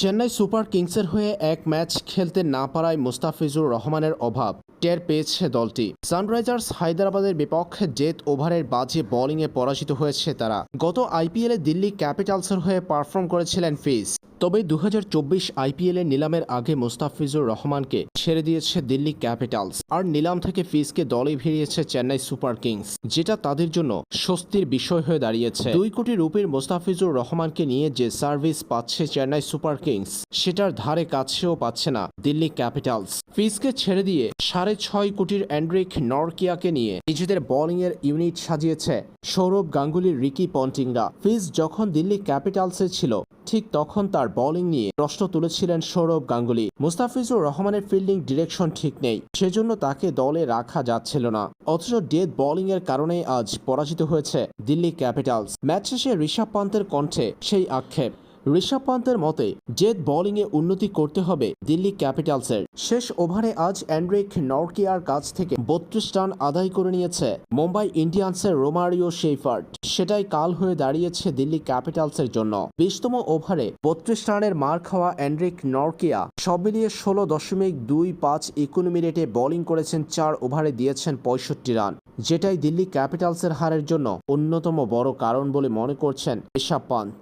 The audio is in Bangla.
চেন্নাই সুপার কিংসের হয়ে এক ম্যাচ খেলতে না পারায় মুস্তাফিজুর রহমানের অভাব, টের পেয়েছে দলটি। সানরাইজার্স হায়দ্রাবাদের বিপক্ষে ডেথ ওভারের বাজে বোলিংয়ে পরাজিত হয়েছে তারা। গত আইপিএলে দিল্লি ক্যাপিটালসের হয়ে পারফর্ম করেছিলেন ফিজ। তবে দু আইপিএলের নিলামের আগে মুস্তাফিজুর রহমানকে ছেড়ে দিয়েছে দিল্লি ক্যাপিটালস। আর নিলাম থেকে ফিজকে দলে ভিড়িয়েছে চেন্নাই সুপার কিংস, যেটা তাদের জন্য স্বস্তির বিষয় হয়ে দাঁড়িয়েছে। দুই কোটি রুপির মুস্তাফিজুর রহমানকে নিয়ে যে সার্ভিস পাচ্ছে চেন্নাই সুপার কিংস, সেটার ধারে কাছেও পাচ্ছে না দিল্লি ক্যাপিটালস। ফিজকে ছেড়ে দিয়ে সাড়ে ছয় কোটির অ্যান্ড্রিক নরকিয়াকে নিয়ে নিজেদের বোলিং এর ইউনিট সাজিয়েছে সৌরভ গাঙ্গুলির রিকি পন্টিংরা। ফিজ যখন দিল্লি ক্যাপিটালসে ছিল, ঠিক তখন তার বোলিং নিয়ে প্রশ্ন তুলেছিলেন সৌরভ গাঙ্গুলি। মুস্তাফিজুর রহমানের ফিল্ডিং ডিরেকশন ঠিক নেই, সেজন্য তাকে দলে রাখা যাচ্ছিল না। অথচ ডেথ বোলিং এর কারণে আজ পরাজিত হয়েছে দিল্লি ক্যাপিটালস। ম্যাচ শেষে ঋষভ পান্তের কণ্ঠে সেই আক্ষেপ। ঋষভ পান্তের মতে, জেদ বোলিংয়ে উন্নতি করতে হবে দিল্লি ক্যাপিটালসের। শেষ ওভারে আজ অ্যান্ড্রিক নরকিয়ার কাছ থেকে বত্রিশ রান আদায় করে নিয়েছে মুম্বাই ইন্ডিয়ান্সের রোমারিও শেফার্ড সেটাই কাল হয়ে দাঁড়িয়েছে দিল্লি ক্যাপিটালসের জন্য। বিশতম ওভারে বত্রিশ রানের মার খাওয়া অ্যান্ড্রিক নরকিয়া। সব মিলিয়ে ষোলো দশমিক দুই পাঁচ ইকোনমি রেটে বোলিং করেছেন চার ওভারে দিয়েছেন পঁয়ষট্টি রান। যেটাই দিল্লি ক্যাপিটালসের হারের জন্য অন্যতম বড় কারণ বলে মনে করছেন ঋষভ পান্ত।